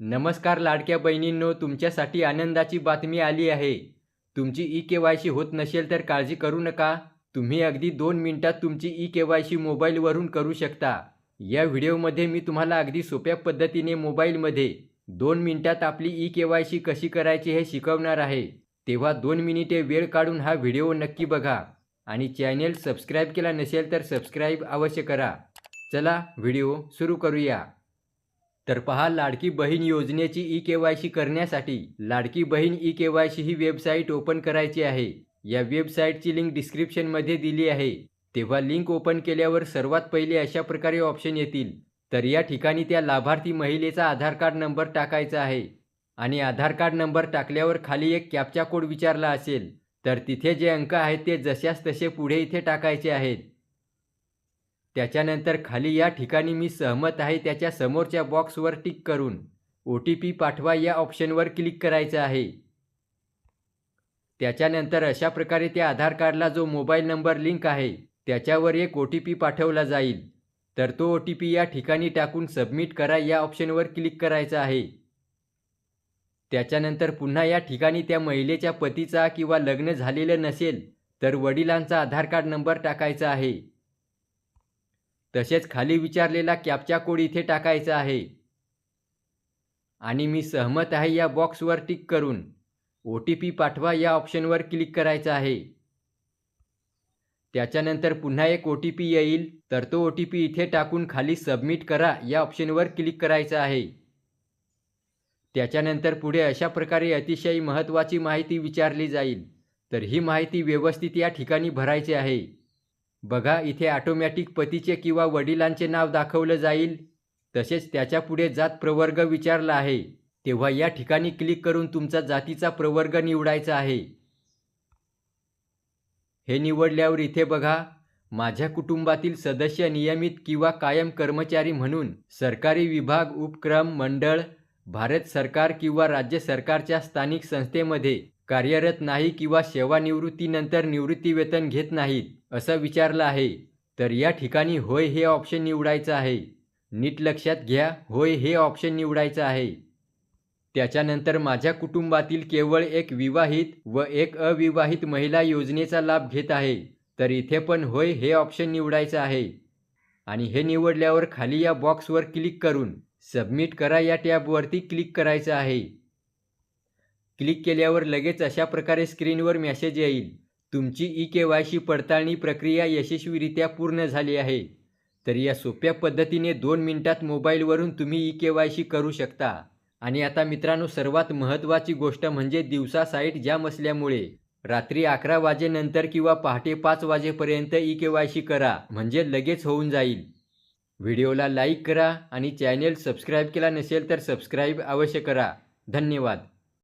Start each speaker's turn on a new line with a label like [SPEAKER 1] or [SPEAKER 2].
[SPEAKER 1] नमस्कार लाडक्या बहिणींनो तुमच्यासाठी आनंदाची बातमी आली आहे. तुमची ई के वाय सी होत नसेल तर काळजी करू नका. तुम्ही अगदी दोन मिनिटात तुमची ई के वाय सी मोबाईलवरून करू शकता. या व्हिडिओमध्ये मी तुम्हाला अगदी सोप्या पद्धतीने मोबाईलमध्ये दोन मिनिटात आपली ई के वाय सी कशी करायची हे शिकवणार आहे. तेव्हा दोन मिनिटे वेळ काढून हा व्हिडिओ नक्की बघा आणि चॅनेल सबस्क्राईब केला नसेल तर सबस्क्राईब अवश्य करा. चला व्हिडिओ सुरू करूया. तर पहा लाडकी बहीण योजनेची ई के वाय सी करण्यासाठी Ladki Bahin e K Y C ही वेबसाईट ओपन करायची आहे. या वेबसाईटची लिंक डिस्क्रिप्शनमध्ये दिली आहे. तेव्हा लिंक ओपन केल्यावर सर्वात पहिले अशा प्रकारे ऑप्शन येतील. तर या ठिकाणी त्या लाभार्थी महिलेचा आधार कार्ड नंबर टाकायचा आहे. आणि आधार कार्ड नंबर टाकल्यावर खाली एक कॅप्चा कोड विचारला असेल. तर तिथे जे अंक आहेत ते जशास तसे पुढे इथे टाकायचे आहेत. त्याच्यानंतर खाली या ठिकाणी मी सहमत आहे त्याच्या समोरच्या बॉक्सवर टिक करून. ओ टी पी पाठवा या ऑप्शनवर क्लिक करायचं आहे. त्याच्यानंतर अशा प्रकारे त्या आधार कार्डला जो मोबाईल नंबर लिंक आहे त्याच्यावर एक ओ टी पी पाठवला जाईल. तर तो ओ टी पी या ठिकाणी टाकून सबमिट करा या ऑप्शनवर क्लिक करायचं आहे. त्याच्यानंतर पुन्हा या ठिकाणी त्या महिलेच्या पतीचा किंवा लग्न झालेलं नसेल तर वडिलांचा आधार कार्ड नंबर टाकायचा आहे. तसेच खाली विचारलेला कॅप्चा कोड इथे टाकायचा आहे. आणि मी सहमत आहे या बॉक्सवर टिक करून. ओ टी पी पाठवा या ऑप्शनवर क्लिक करायचं आहे. त्याच्यानंतर पुन्हा एक ओ टी पी येईल तर तो ओ टी पी इथे टाकून खाली सबमिट करा या ऑप्शनवर क्लिक करायचं आहे. त्याच्यानंतर पुढे अशा प्रकारे अतिशय महत्त्वाची माहिती विचारली जाईल तर ही माहिती व्यवस्थित या ठिकाणी भरायची आहे. बघा इथे ऑटोमॅटिक पतीचे किंवा वडिलांचे नाव दाखवलं जाईल. तसेच त्याच्यापुढे जात प्रवर्ग विचारला आहे. तेव्हा या ठिकाणी क्लिक करून तुमचा जातीचा प्रवर्ग निवडायचा आहे. हे निवडल्यावर इथे बघा माझ्या कुटुंबातील सदस्य नियमित किंवा कायम कर्मचारी म्हणून सरकारी विभाग उपक्रम मंडळ भारत सरकार किंवा राज्य सरकारच्या स्थानिक संस्थेमध्ये कार्यरत नाही किंवा सेवानिवृत्तीनंतर निवृत्तीवेतन घेत नाहीत असं विचारलं आहे. तर या ठिकाणी होय हे ऑप्शन निवडायचं आहे. नीट लक्षात घ्या होय हे ऑप्शन निवडायचं आहे. त्याच्यानंतर माझ्या कुटुंबातील केवळ एक विवाहित व एक अविवाहित महिला योजनेचा लाभ घेत आहे. तर इथे पण होय हे ऑप्शन निवडायचं आहे. आणि हे निवडल्यावर खाली या बॉक्सवर क्लिक करून सबमिट करा या टॅबवरती क्लिक करायचं आहे. क्लिक केल्यावर लगेच अशा प्रकारे स्क्रीनवर मेसेज येईल. तुमची ई के वाय सी पडताळणी प्रक्रिया यशस्वीरित्या पूर्ण झाली आहे. तर या सोप्या पद्धतीने दोन मिनिटात मोबाईलवरून तुम्ही ई के वाय सी करू शकता. आणि आता मित्रांनो सर्वात महत्त्वाची गोष्ट म्हणजे दिवसा साईट जाम असल्यामुळे. रात्री अकरा वाजेनंतर किंवा पहाटे पाच वाजेपर्यंत ई के वाय सी करा म्हणजे लगेच होऊन जाईल. व्हिडिओला लाईक करा आणि चॅनेल सबस्क्राईब केला नसेल तर सबस्क्राईब अवश्य करा. धन्यवाद.